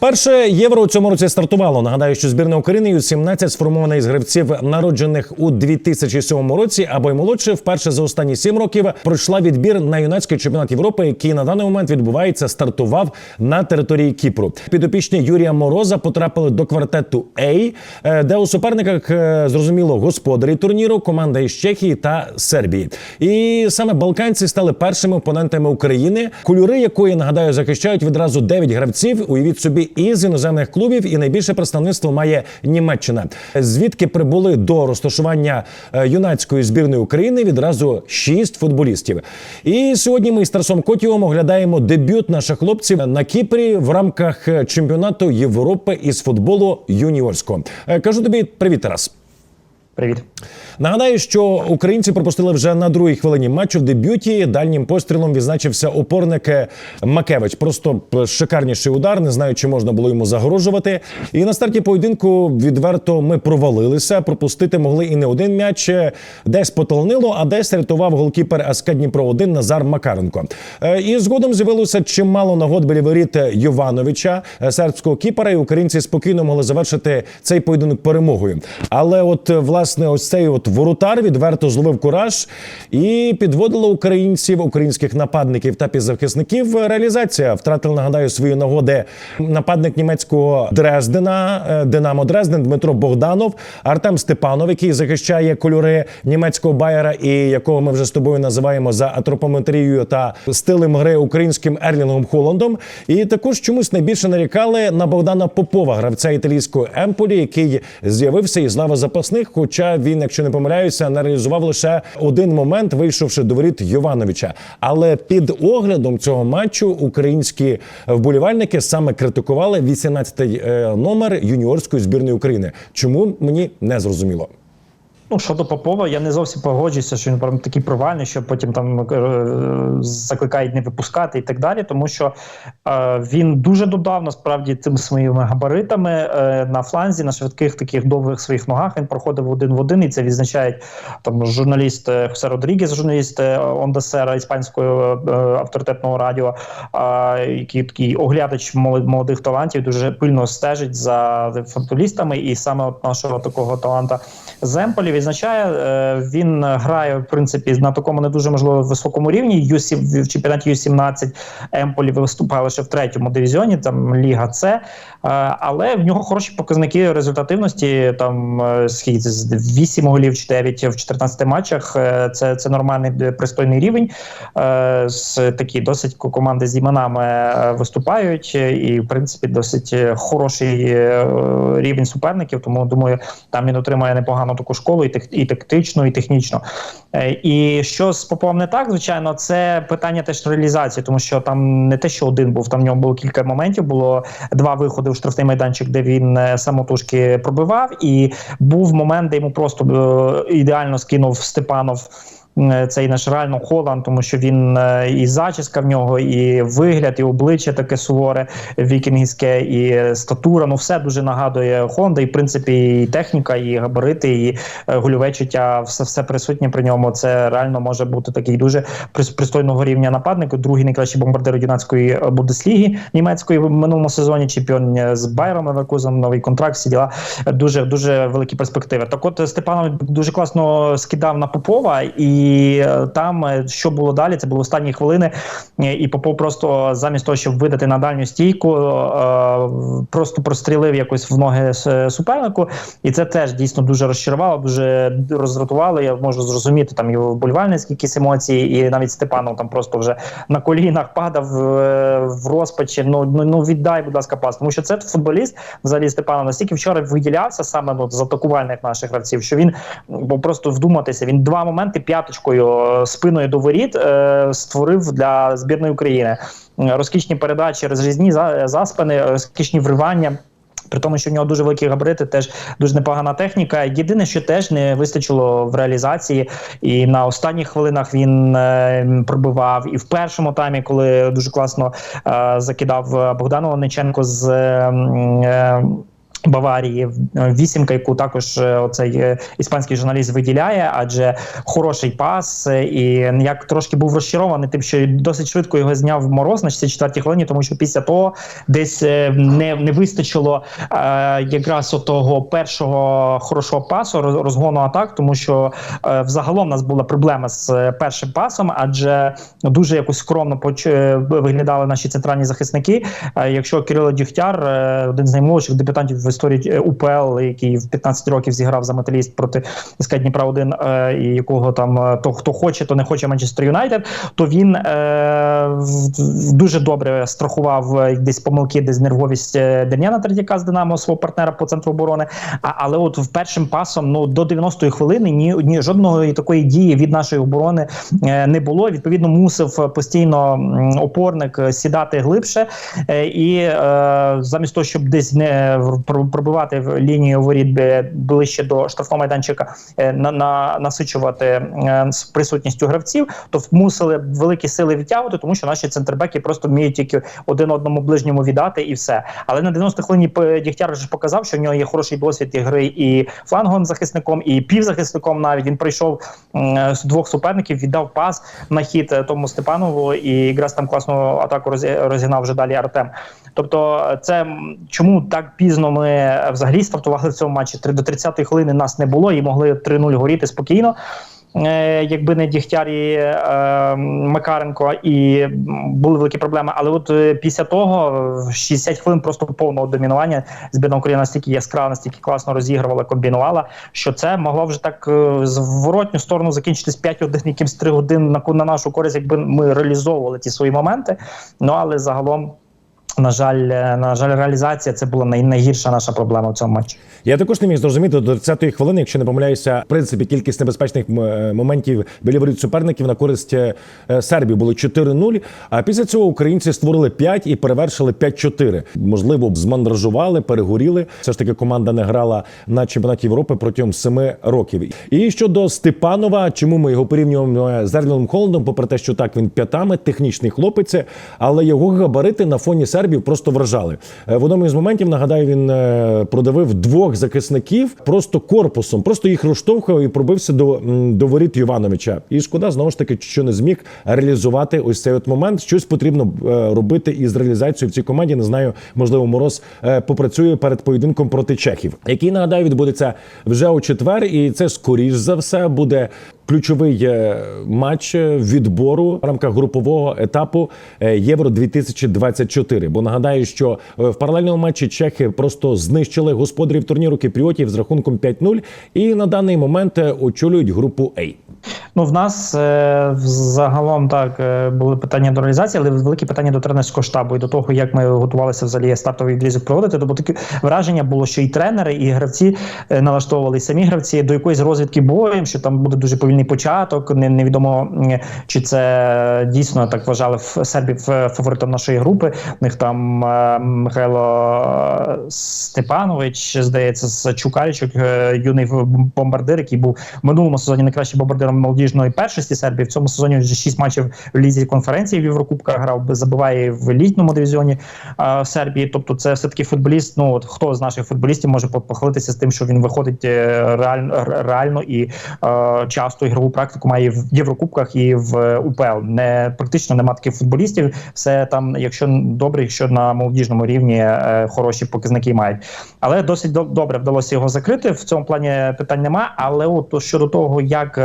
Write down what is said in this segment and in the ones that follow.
Перше євро у цьому році стартувало. Нагадаю, що збірна України Ю-17 сформована із гравців, народжених у 2007 році або й молодше, вперше за останні сім років пройшла відбір на юнацький чемпіонат Європи, який на даний момент відбувається, стартував на території Кіпру. Підопічні Юрія Мороза потрапили до квартету А, е, де у суперниках е, зрозуміло господарі турніру, команда із Чехії та Сербії. І саме балканці стали першими опонентами України, кольори якої нагадаю захищають відразу 9 гравців. Уявіть собі із іноземних клубів, і найбільше представництво має Німеччина, звідки прибули до розташування е, юнацької збірної України відразу 6 футболістів. І сьогодні ми з Тарасом Котівом оглядаємо дебют наших хлопців на Кіпрі в рамках е, чемпіонату Європи із футболу юніорського. Е, Кажу тобі привіт, Тарас. Привіт. Нагадаю, що українці пропустили вже на другій хвилині матчу в дебюті. Дальнім пострілом відзначився опорник е, Макевич. Просто шикарніший удар. Не знаю, чи можна було йому загрожувати. І на старті поєдинку відверто ми провалилися. Пропустити могли і не один м'яч. Десь потолнило, а десь рятував голкіпер СК Дніпро 1 Назар Макаренко. Е, І згодом з'явилося чимало нагод біля воріт Йовановича, е, сербського кіпера, і українці спокійно могли завершити цей поєдинок перемогою. Але от е, власне, ось цей от воротар відверто зловив кураж і підводило українців, українських нападників та півзахисників. Реалізація втратив, нагадаю, свої нагоди нападник німецького Дрездена, е, Динамо Дрезден Дмитро Богданов, Артем Степанов, який захищає кольори німецького байера, і якого ми вже з тобою називаємо за антропометрією та стилем гри українським Ерлінгом Холландом. І також чомусь найбільше нарікали на Богдана Попова, гравця італійської Емполі, який з'явився із лави запасних. Хоча він, якщо не помиляюся, аналізував лише один момент, вийшовши до воріт Йовановича. Але під оглядом цього матчу українські вболівальники саме критикували 18-й е, номер юніорської збірної України. Чому мені не зрозуміло? Ну, щодо Попова, я не зовсім погоджуюся, що він прям такий провальний, що потім там е, закликають не випускати і так далі. Тому що е, він дуже додав насправді цими своїми габаритами е, на фланзі, на швидких таких довгих своїх ногах. Він проходив один в один, і це відзначають там журналіст е, Хосе Родрігес, журналіст е, Ондасера іспанського е, авторитетного радіо, е, який такий оглядач молодих талантів, дуже пильно стежить за футболістами, і саме от нашого такого таланта Земполі відзначає, е, він грає в принципі на такому не дуже можливо високому рівні. Ю-7, в чемпіонаті Ю-17 Емполі виступає лише в третьому дивізіоні, там Ліга С. Е, але в нього хороші показники результативності. Там е, скільки з 8 голів чи 9 в 14 матчах. Е, Це, це нормальний пристойний рівень. З такі досить команди з іменами виступають, і в принципі досить хороший рівень суперників. Тому думаю, там він отримає непогану таку школу і, тех, і тактично, і технічно. І що з Поповим не так, звичайно, це питання теж реалізації, тому що там не те, що один був, там в нього було кілька моментів. Було два виходи в штрафний майданчик, де він е, самотужки пробивав, і був момент, де йому просто е, ідеально скинув Степанов. Е, Цей наш реально Холланд, тому що він е, і зачіска в нього, і вигляд, і обличчя таке суворе, вікінгське, і статура. Ну все дуже нагадує Хонда. І в принципі, і техніка, і габарити, і е, гольове чуття, все, все присутнє при ньому. Це реально може бути такий дуже прис- пристойного рівня нападник. Другий найкращий бомбардир юнацької Бундесліги німецької в минулому сезоні. Чемпіон з Байером Леверкузом, новий контракт. Всі діла дуже дуже великі перспективи. Так, от Степанов дуже класно скидав на Попова, і е, там е, що було далі? Це були останні хвилини. е, І Попов просто замість того, щоб видати на дальню стійку, просто прострілив якось в ноги супернику. І це теж дійсно дуже розчарувало, дуже роздратувало. Я можу зрозуміти там його вболівальницькі якісь емоції, і навіть Степанов там просто вже на колінах падав в розпачі. Ну, ну ну віддай, будь ласка, пас. Тому що це футболіст взагалі Степанов настільки вчора виділявся саме ну, з атакувальних наших гравців, що він бо просто вдуматися. Він два моменти п'яточкою е, спиною до воріт е, створив для збірної України. Розкішні передачі, розрізні за- заспини, розкішні вривання. При тому, що в нього дуже великі габарити, теж дуже непогана техніка. Єдине, що теж не вистачило в реалізації, і на останніх хвилинах він е, пробивав. І в першому таймі, коли дуже класно е, закидав Богдан Ланиченко з. е, е, Баварії вісімка, яку також е, оцей е, іспанський журналіст виділяє, адже хороший пас, е, і як трошки був розчарований, тим, що досить швидко його зняв мороз на 64-й хвилині, тому що після того десь не, не вистачило е, якраз того першого хорошого пасу, роз- розгону атак, тому що е, взагалом у нас була проблема з першим пасом, адже дуже якось скромно виглядали наші центральні захисники. Е, Якщо Кирило Дюхтяр, е, один з наймолодших дебютантів в історії е, УПЛ, який в 15 років зіграв за металіст проти СК Дніпра 1 і якого там е, то хто хоче, то не хоче Манчестер Юнайтед, то він е, в- дуже добре страхував е, десь помилки, десь нервовість е, Дем'яна Третяка з Динамо, свого партнера по центру оборони. А, але от в першим пасом ну до 90-ї хвилини ні, ні жодної такої дії від нашої оборони е, не було. Відповідно, мусив постійно опорник сідати глибше і замість того, щоб десь не пр- пробивати лінію воріт ближче до штрафного майданчика, на, на насичувати присутністю гравців, то мусили великі сили відтягувати, тому що наші центрбеки просто вміють тільки один одному ближньому віддати і все. Але на 90 хвилині Дігтяр вже показав, що в нього є хороший досвід ігри і фланговим захисником, і півзахисником. Навіть він прийшов з двох суперників, віддав пас на хід е, тому Степанову, і якраз там класну атаку розі- розігнав вже далі Артем. Тобто, е, це чому так пізно ми е, взагалі стартували в цьому матчі? До 30-ї хвилини нас не було і могли 3-0 горіти спокійно. Е, Якби не Дігтяр і е, Макаренко, і були великі проблеми. Але от е, після того в 60 хвилин просто повного домінування збірна України настільки яскраво, настільки класно розігрувала, комбінувала, що це могло вже так е, з воротню сторону закінчитись 5-1, якимсь 3 годин на нашу користь, якби ми реалізовували ті свої моменти. Ну але загалом. На жаль, е, на жаль, реалізація це була найгірша наша проблема в цьому матчі. Я також не міг зрозуміти до 30-ї хвилини, якщо не помиляюся, в принципі, кількість небезпечних е, моментів біля воріт суперників на користь е, Сербії було 4-0. А після цього українці створили 5 і перевершили 5-4. Можливо, змандражували, перегоріли. Все ж таки команда не грала на чемпіонаті Європи протягом 7 років. І щодо Степанова, чому ми його порівнюємо з Ерлінгом Холландом, попри те, що так він п'ятами, технічний хлопець, але його габарити на фоні Сербів просто вражали. Е, В одному із моментів нагадаю, він е, продавив двох захисників просто корпусом, просто їх розштовхував і пробився до, до воріт Йовановича. І шкода знову ж таки, що не зміг реалізувати ось цей от момент. Щось потрібно е, робити із реалізацією в цій команді. Не знаю, можливо, мороз попрацює перед поєдинком проти чехів, який нагадаю відбудеться вже у четвер, і це скоріш за все буде. Ключовий матч відбору в рамках групового етапу е, Євро 2024 Бо нагадаю, що е, в паралельному матчі чехи просто знищили господарів турніру кіпріотів з рахунком 5-0 і на даний момент е, очолюють групу А. Ну, в нас е, загалом так е, були питання до реалізації, але великі питання до тренерського штабу і до того, як ми готувалися взагалі стартовий відрізок проводити. Тобто таке враження було, що і тренери, і гравці е, налаштовували і самі гравці до якоїсь розвідки боєм, що там буде дуже повільний початок. Не, невідомо чи це дійсно так вважали в Сербії ф- фаворитом нашої групи. У них там е, Михайло Степанович, здається, з Чукарічок, е, юний бомбардир, який був в минулому сезоні найкращим бомбардиром молодіжної першості Сербії. В цьому сезоні вже 6 матчів в лізі конференції в Єврокубках грав, забиває в літньому дивізіоні е, Сербії. Тобто, це все таки футболіст. Ну от хто з наших футболістів може по- похвалитися з тим, що він виходить е, реально реально і е, часто ігрову практику має в Єврокубках і в е, УПЛ. Не практично нема таких футболістів. Все там, якщо добре, якщо на молодіжному рівні е, хороші показники мають. Але досить до- добре вдалося його закрити. В цьому плані питань нема. Але от щодо того, як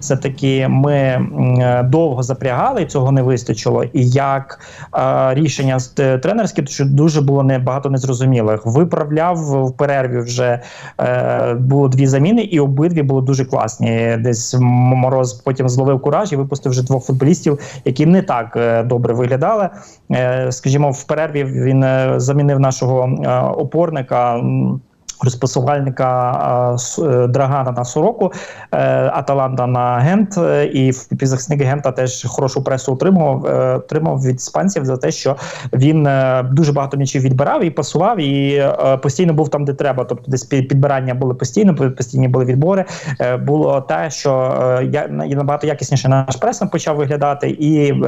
все таки ми е, довго запрягали, і цього не вистачило, і як е, рішення е, тренерське, то що дуже було не багато незрозумілих. Виправляв в перерві вже е, було дві заміни, і обидві були дуже класні. Десь мороз потім зловив кураж і випустив вже двох футболістів, які не так е, добре виглядали. Е, скажімо, в перерві він замінив нашого е, опорника. Розпасувальника е, Драгана на Сороку, е, Аталанта на Гент, е, і півзахисник Гента теж хорошу пресу отримував, е, отримав від іспанців за те, що він дуже багато м'ячів відбирав і пасував, і постійно був там, де треба. Тобто, десь пі- підбирання були постійно, постійні були відбори. Було те, що я набагато якісніше наш пресинг почав виглядати, і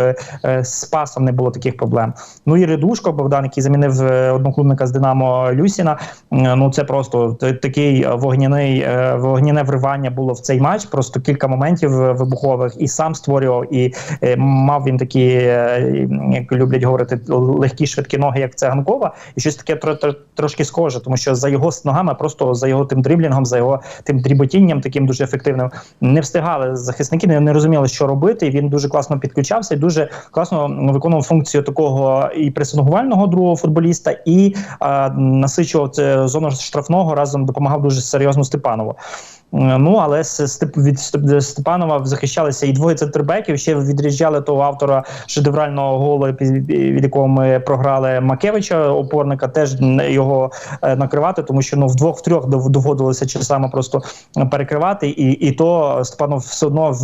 з пасом не було таких проблем. Ну і Редушко Богдан, який замінив одноклубника з Динамо Люсіна. Ну це просто такий вогняний е, вогняне вривання було в цей матч. Просто кілька моментів е, вибухових і сам створював, і е, мав він такі, е, як люблять говорити, легкі швидкі ноги, як циганкова, і щось таке тро- тро- трошки схоже, тому що за його ногами, просто за його тим дріблінгом, за його тим дріботінням, таким дуже ефективним, не встигали захисники, не, не розуміли, що робити. І він дуже класно підключався і дуже класно виконував функцію такого і пресингувального другого футболіста, і е, насичував це зону штрафного разом допомагав дуже серйозно Степанову. Е, Ну але Степ- від Степанова захищалися і двоє центрбеків. Ще відріджали того автора шедеврального голу, від якого ми програли Макевича, опорника. Теж його е, накривати, тому що ну вдвох втрьох дов- доводилося часами просто перекривати, і, і то Степанов все одно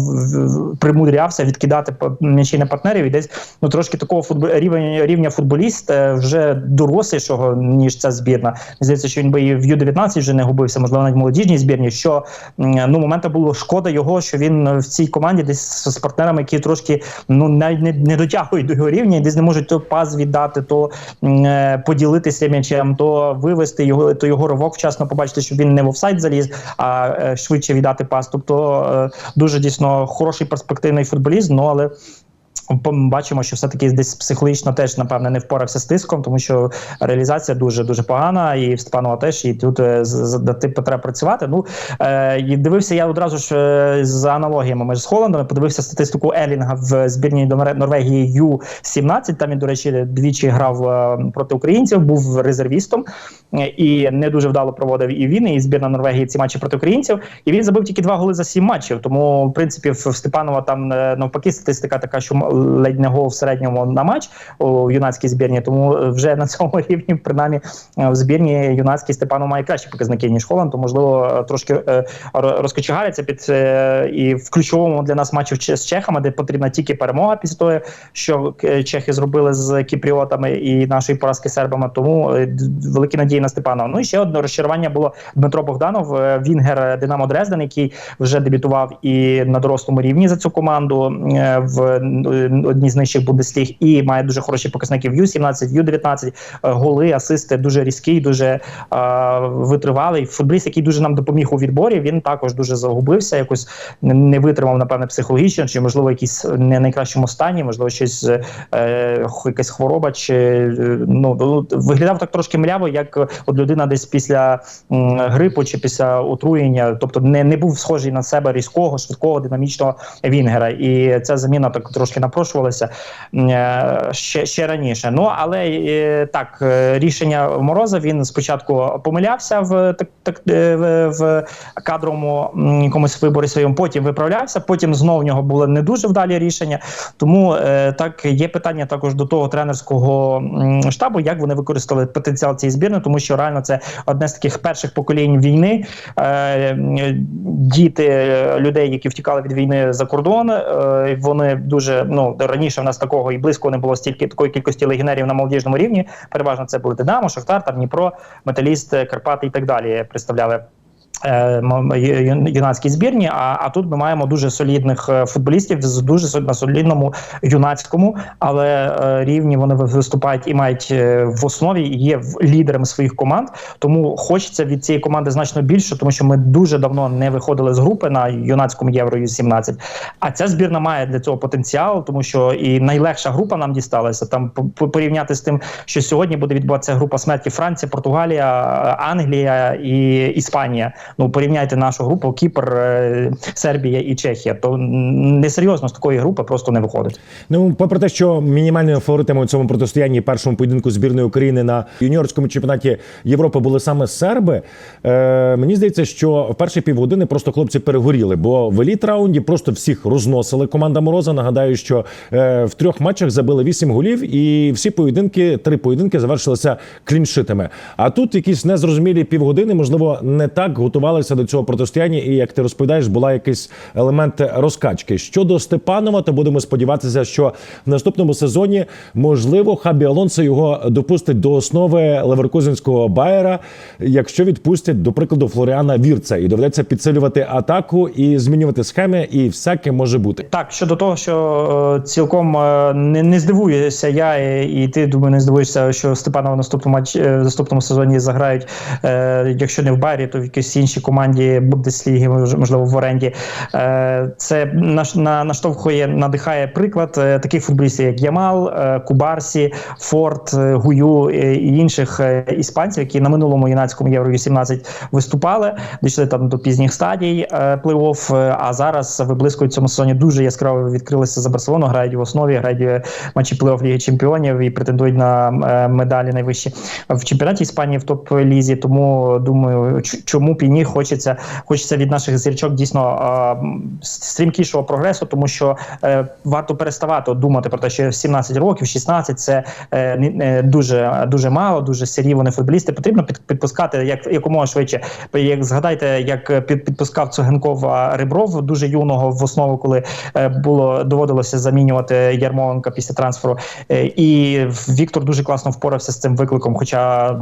примудрявся відкидати м'ячі на партнерів. І десь ну трошки такого футбол рівня рівня футболіст е, вже дорослішого ніж ця збірна. Здається, що він би і в Ю-19 вже не губився, можливо, навіть молодіжній збірні. Що ну момента було шкода його, що він е, в цій команді десь з партнерами, які трошки ну навіть не, не дотягують до його рівня, і десь не можуть то пас віддати, то е, поділитися м'ячем, то вивести його, то його ривок вчасно побачити, що він не в офсайд заліз, а е, швидше віддати пас. Тобто е, дуже дійсно хороший перспективний футболіст. Ну але Бачимо, що все-таки десь психологічно теж напевне не впорався з тиском, тому що реалізація дуже дуже погана, і в Степанова теж і тут е, тим треба працювати. Ну е, і дивився я одразу ж е, за аналогіями ми ж з Холландом. Подивився статистику Елінга в збірній Нор- Норвегії Ю-17. Там він, до речі, двічі грав е, проти українців, був резервістом і не дуже вдало проводив і він, і збірна Норвегії ці матчі проти українців. І він забив тільки два голи за сім матчів. Тому, в принципі, в Степанова там е, навпаки статистика така, що ледь не гол в середньому на матч у юнацькій збірні. Тому е, вже на цьому рівні, принаймні, е, в збірні юнацькій Степанов має кращі показники ніж Холланд. То можливо трошки розкочегариться під і в ключовому для нас матчі з чехами, де потрібна тільки перемога після того, що чехи зробили з кіпріотами і нашої поразки сербами. Тому великі надії на Степанова. Ну і ще одне розчарування було Дмитро Богданов, е, Вінгер Динамо Дрезден, який вже дебютував і на дорослому рівні за цю команду е, в е, одній з нижчих бундесліг і має дуже хороші показники в Ю-17, в Ю-19, е, голи, асисти, дуже різкий, дуже е, витривалий. Футболіст, який дуже нам допоміг у відборі. Він також дуже загубився, якось не- витримав, напевне, психологічно, чи можливо якийсь не найкращому стані, можливо, щось е, якась хвороба, чи е, ну ну, виглядав так трошки мляво, як е, от людина десь після грипу чи після отруєння, тобто не, не був схожий на себе різкого, швидкого, динамічного вінгера. І ця заміна так трошки напрошувалася е, ще, ще раніше. Ну але е, так, е, рішення Мороза він спочатку помилявся в так, так в, в кадровому якомусь виборі своєму, потім виправлявся, потім знов в нього були не дуже вдалі рішення. Тому так є питання також до того тренерського штабу, як вони використали потенціал цієї збірної, тому що реально це одне з таких перших поколінь війни. Е, діти людей, які втікали від війни за кордон. Е, вони дуже ну раніше в нас такого і близько не було стільки такої кількості легіонерів на молодіжному рівні. Переважно це були Динамо, Шахтар, там Дніпро, Металіст, Карпати і так далі. Представляли е, юнацькій збірні. А, а тут ми маємо дуже солідних е, футболістів з дуже на солідному юнацькому, але е, рівні вони ви- виступають і мають е, в основі і є лідерами своїх команд. Тому хочеться від цієї команди значно більше, тому що ми дуже давно не виходили з групи на юнацькому євро Ю-17. А ця збірна має для цього потенціал, тому що і найлегша група нам дісталася. Там по- по- порівняти з тим, що сьогодні буде відбуватися група смерті Франція, Португалія, Англія і Іспанія. Ну порівняйте нашу групу Кіпр, е, Сербія і Чехія. То несерйозно з такої групи просто не виходить. Ну, попри те, що мінімальними фаворитами у цьому протистоянні першому поєдинку збірної України на юніорському чемпіонаті Європи були саме серби. Е, мені здається, що в перші півгодини просто хлопці перегоріли, бо в еліт раунді просто всіх розносили. Команда Мороза. Нагадаю, що е, в трьох матчах забили вісім голів, і всі поєдинки, три поєдинки завершилися кліншитами. А тут якісь незрозумілі півгодини, можливо, не так готувалися до цього протистояння, і як ти розповідаєш, була якийсь елемент розкачки. Щодо Степанова, то будемо сподіватися, що в наступному сезоні можливо Хабі Алонсо його допустить до основи леверкузенського Байера, якщо відпустять, до прикладу, Флоріана Вірца, і доведеться підсилювати атаку і змінювати схеми, і всяке може бути. Так, щодо того, що е, цілком е, не, не здивуюся я, і, ти думаю, не здивуєшся, що Степанова наступному матч е, в наступному сезоні заграють, якщо не в Байрі, то в якійсь іншій команді Бундесліги, можливо, в оренді. Е, це наштовхує, надихає приклад е, таких футболістів, як Ямал, е, Кубарсі, Форд, е, Гую і інших іспанців, які на минулому юнацькому євро 18 виступали, дійшли там до пізніх стадій плей-офф, а зараз виблискують цьому сезоні дуже яскраво відкрилися за Барселону, грають в основі, грають матчі плей-офф Ліги Чемпіонів і претендують на медалі найвищі в чемпіонаті Іспанії в топ-лізі. Тому думаю, чому піні хочеться, хочеться від наших зірчок дійсно стрімкішого прогресу, тому що е, варто переставати думати про те, що 17 років, 16 – це е, е, дуже дуже мало, дуже сирі вони футболісти. Потрібно під, підпускати як якомога швидше. Як згадайте, як під, підпускав Цугенкова Ребров дуже юного в основу, коли було доводилося замінювати Ярмоленка після трансферу. І Віктор дуже класно впорався з цим викликом. Хоча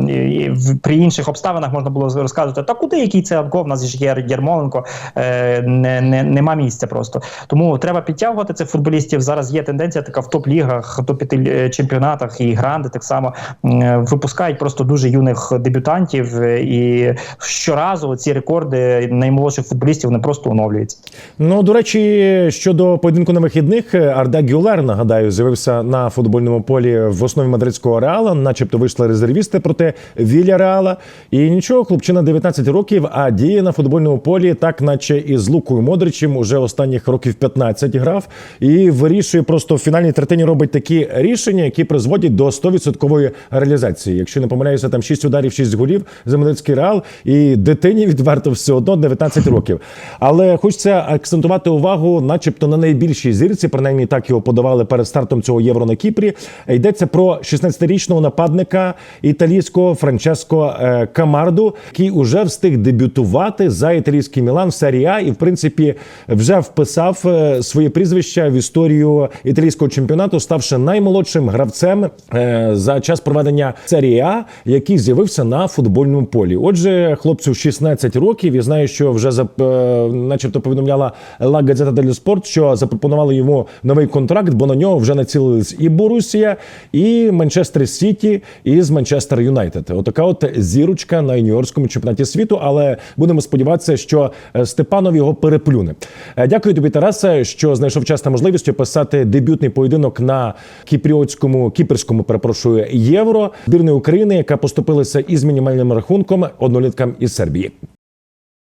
при інших обставинах можна було розказувати, та куди який це Анков, у нас ж є Ярмоленко, е, не, не, нема місця просто. Тому треба підтягувати цих футболістів. Зараз є тенденція така в топ-лігах, топ-5 чемпіонатах і гранди так само е, випускають просто дуже юних дебютантів. е, І щоразу ці рекорди наймолодших футболістів вони просто оновлюються. Ну до речі, щодо поєдинку на вихідних, Арда Гюлер, нагадаю, з'явився на футбольному полі в основі мадридського реала, начебто вийшли резервісти проти Вілля Реала. І нічого, хлопчина 19 років, а діє на футбольному полі, так наче і з Лукою Модричем уже останніх років 15 грав. І вирішує просто в фінальній третині робить такі рішення, які призводять до 100% реалізації. Якщо не помиляюся, там 6 ударів, 6 голів мадридський реал, і дитині відверто все одно 19 років. Але хочеться акцентувати увагу, начебто, на найбільшій зірці, принаймні так його подавали перед стартом цього євро на Кіпрі. Йдеться про 16-річного нападника італійського Франческо е, Камарду, який уже встиг дебютувати за італійський Мілан в серії А і, в принципі, вже вписав е, своє прізвище в історію італійського чемпіонату, ставши наймолодшим гравцем е, за час проведення серії А, який з'явився на футбольному полі. Отже, хлопцю 16 років. Я знаю, що вже за е, начебто повідомляла La Gazzetta dello Sport, що запропонували йому новий контракт, бо на нього вже націлились і Борусія, і Манчестер Сіті, і з Манчестер Юнайтед. Отака от зірочка на юніорському чемпіонаті світу. Але будемо сподіватися, що е, Степанов його переплюне. Е, Дякую тобі, Тарасе, що знайшов час та можливість описати дебютний поєдинок на кіпріотському кіперському перепрошую євро збірної України, яка поступилася із мінімальним рахунком одноліткам із Сербії.